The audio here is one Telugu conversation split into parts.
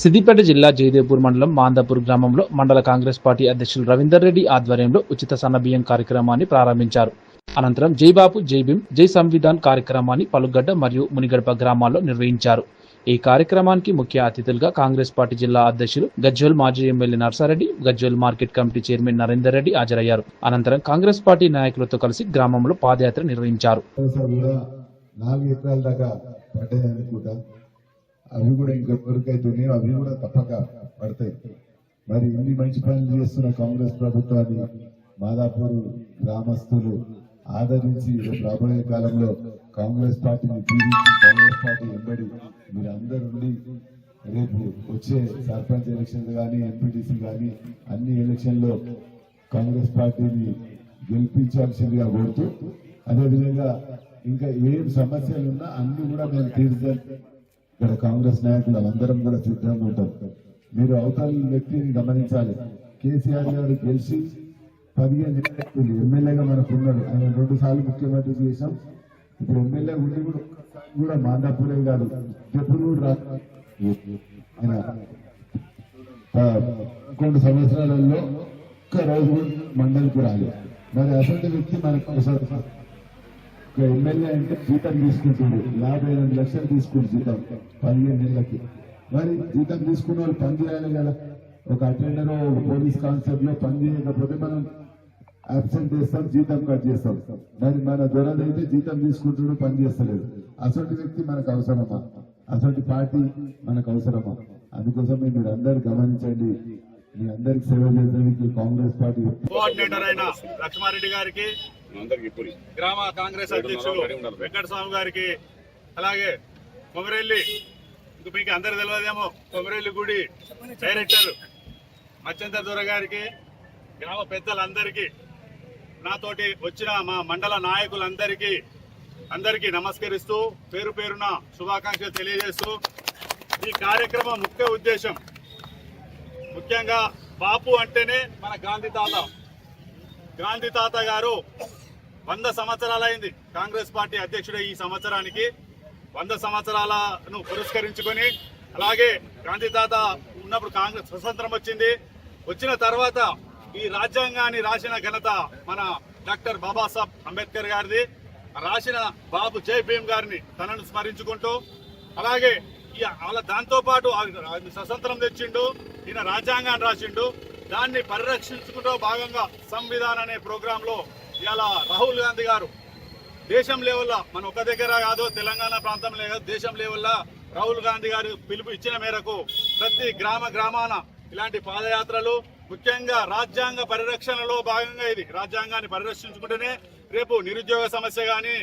సిద్దిపేట జిల్లా జయదేవ్పూర్ మండలం మాందాపూర్ గ్రామంలో మండల కాంగ్రెస్ పార్టీ అధ్యక్షులు రవీందర్ రెడ్డి ఆధ్వర్యంలో ఉచిత సన్నబియ్యం కార్యక్రమాన్ని ప్రారంభించారు. అనంతరం జైబాబు జైభీం జై సంవిధాన్ కార్యక్రమాన్ని పలుగడ్డ మరియు మునిగడప గ్రామాల్లో నిర్వహించారు. ఈ కార్యక్రమానికి ముఖ్య అతిథులుగా కాంగ్రెస్ పార్టీ జిల్లా అధ్యక్షులు గజ్వల్ మాజీ MLA Narsareddy Gajwel market committee chairman Narender Reddy హాజరయ్యారు. అనంతరం కాంగ్రెస్ పార్టీ నాయకులతో కలిసి గ్రామంలో పాదయాత్ర నిర్వహించారు. అవి కూడా ఇంకా కొరకైతున్నాయి అవి కూడా తప్పక పడతాయి. మరి ఇన్ని మంచి పనులు చేస్తున్న కాంగ్రెస్ ప్రభుత్వాన్ని మాదాపూర్ గ్రామస్తులు ఆదరించి రాబోయే కాలంలో కాంగ్రెస్ పార్టీని దీవించి కాంగ్రెస్ పార్టీ ఎంబడి మీరు రేపు వచ్చే సర్పంచ్ ఎలక్షన్ కానీ ఎంపీటీసీ కానీ అన్ని ఎలక్షన్లో కాంగ్రెస్ పార్టీని గెలిపించాల్సిందిగా కోరుతూ అదేవిధంగా ఇంకా ఏం సమస్యలు ఉన్నా అన్ని కూడా మేము తీర్చాలి ఇక్కడ కాంగ్రెస్ నాయకులు అందరం కూడా సిద్ధంగా ఉంటాం. మీరు అవతల వ్యక్తిని గమనించాలి. కేసీఆర్ గారు గెలిచి పదిహేను ఎమ్మెల్యేగా మనకు ఉన్నాడు ఆయన రెండు సార్లు ముఖ్యమంత్రి చేశాం. ఇప్పుడు ఎమ్మెల్యే ఉండి కూడా కూడా మాందాపూరే కాదు. ఎప్పుడు కూడా ఆయన పదకొండు సంవత్సరాలలో ఒక్క రోజు మండలికి రాలేదు. మరి అసలు వ్యక్తి మనకు ఒక ఎమ్మెల్యే అంటే జీతం తీసుకుంటుంది యాభై రెండు లక్షలు తీసుకుంటు జీతం పదిహేను నెలలకి. మరి జీతం తీసుకున్న వాళ్ళు పని చేయాలి కదా. ఒక అటెండర్ ఒక పోలీస్ కానిస్టేబుల్ పని చేయకపోతే మనం అబ్సెంట్ చేస్తాం జీతం కట్ చేస్తాం. మరి మన దొరదైతే జీతం తీసుకుంటున్నాడు పని చేస్తలేదు అసలు వ్యక్తి మనకు అవసరమా? అసలు పార్టీ మనకు అవసరమా? అందుకోసమే మీరు అందరు గమనించండి. మీ అందరికి సేవ చేయడానికి కాంగ్రెస్ పార్టీ కోఆర్డినేటర్ అయిన లక్ష్మారెడ్డి గారికి గ్రామ కాంగ్రెస్ అధ్యక్షులు వెంకటస్వామి గారికి అలాగే కొమరెల్లి ఇంక మీకు అందరు తెలియదేమో కొమరెల్లి గుడి డైరెక్టర్ మచ్చందర్ దొర గారికి గ్రామ పెద్దలందరికీ నాతోటి వచ్చిన మా మండల నాయకులందరికీ అందరికీ నమస్కరిస్తూ పేరు పేరున శుభాకాంక్షలు తెలియజేస్తూ ఈ కార్యక్రమం ముఖ్య ఉద్దేశం. ముఖ్యంగా బాపు అంటేనే మన గాంధీ తాత. గాంధీ తాత గారు వంద సంవత్సరాలైంది కాంగ్రెస్ పార్టీ అధ్యక్షుడు ఈ సంవత్సరానికి. వంద సంవత్సరాలను పురస్కరించుకొని అలాగే గాంధీ తాత ఉన్నప్పుడు కాంగ్రెస్ స్వతంత్రం వచ్చింది. వచ్చిన తర్వాత ఈ రాజ్యాంగాన్ని రాసిన ఘనత మన డాక్టర్ బాబాసాహెబ్ అంబేద్కర్ గారిది. రాసిన బాబు జై భీమ్ గారిని తనను స్మరించుకుంటూ అలాగే ఈ అలా దాంతో పాటు ఆ- స్వతంత్రం తెచ్చిండు ఈయన రాజ్యాంగాన్ని రాసిండు. దాన్ని పరిరక్షించుకుంటూ భాగంగా సంవిధాన్ అనే ప్రోగ్రాంలో ఇలా రాహుల్ గాంధీ గారు దేశం లెవెల్లో మన ఒక దగ్గర కాదు తెలంగాణ ప్రాంతంలో కాదు దేశం లెవెల్లో రాహుల్ గాంధీ గారు పిలుపు ఇచ్చిన మేరకు ప్రతి గ్రామ గ్రామాన ఇలాంటి పాదయాత్రలు ముఖ్యంగా రాజ్యాంగ పరిరక్షణలో భాగంగా ఇది. రాజ్యాంగాన్ని పరిరక్షించుకుంటేనే రేపు నిరుద్యోగ సమస్య కానీ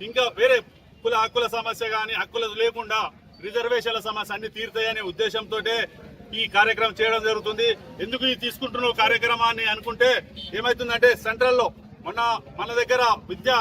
ఇంకా వేరే కుల హక్కుల సమస్య కానీ హక్కులు లేకుండా రిజర్వేషన్ల సమస్య అన్ని తీరుతాయనే ఉద్దేశంతో ఈ కార్యక్రమం చేయడం జరుగుతుంది. ఎందుకు ఈ తీసుకుంటున్న కార్యక్రమాన్ని అనుకుంటే ఏమవుతుందంటే సెంట్రల్లో మొన్న మన దగ్గర విద్యా